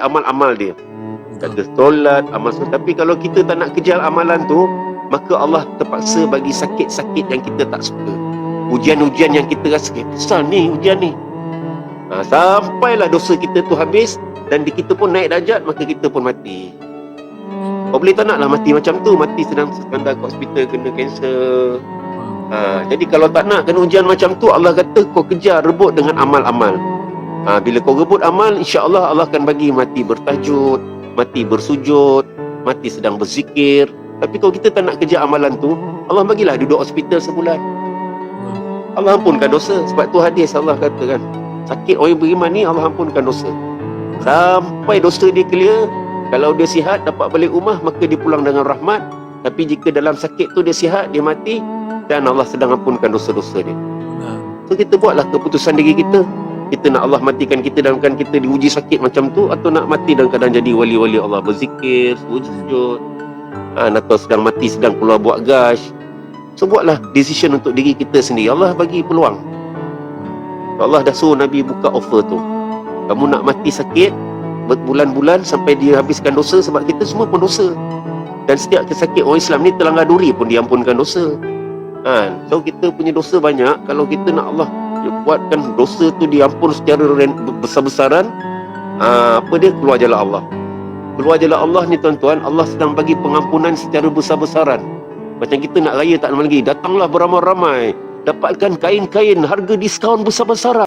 amal-amal dia. Kata solat amal solat. Tapi kalau kita tak nak kejar amalan tu maka Allah terpaksa bagi sakit-sakit yang kita tak suka. Ujian-ujian yang kita rasa eh, besar ni ujian ni. Ha, sampailah dosa kita tu habis dan kita pun naik darjat maka kita pun mati. Kau boleh tak naklah mati macam tu? Mati sedang sekandar kat hospital kena kanser ha, jadi kalau tak nak kena ujian macam tu Allah kata kau kejar rebut dengan amal-amal ha, bila kau rebut amal insya-Allah Allah akan bagi mati bertajud mati bersujud mati sedang berzikir. Tapi kalau kita tak nak kejar amalan tu Allah bagilah duduk hospital sebulan. Allah ampunkan dosa. Sebab tu hadis Allah kata kan sakit orang beriman ni Allah ampunkan dosa. Sampai dosa dia clear kalau dia sihat dapat balik rumah maka dia pulang dengan rahmat. Tapi jika dalam sakit tu dia sihat dia mati dan Allah sedang ampunkan dosa-dosa dia. So kita buatlah keputusan diri kita kita nak Allah matikan kita dalam keadaan kita diuji sakit macam tu atau nak mati dalam keadaan jadi wali-wali Allah? Berzikir sujud. Ha, atau sedang mati sedang keluar buat gash. So buatlah decision untuk diri kita sendiri. Allah bagi peluang. Allah dah suruh Nabi buka offer tu. Kamu nak mati sakit berbulan-bulan sampai dia habiskan dosa sebab kita semua pun dosa. Dan setiap kesakit orang Islam ni terlanggar duri pun diampunkan dosa. Ha, so kita punya dosa banyak. Kalau kita nak Allah dia buatkan dosa tu diampun secara besar-besaran ha, apa dia? Keluar jalan Allah. Keluar jalan Allah ni tuan-tuan Allah sedang bagi pengampunan secara besar-besaran. Macam kita nak raya tak lama lagi datanglah beramai-ramai. Dapatkan kain-kain harga diskaun besar-besaran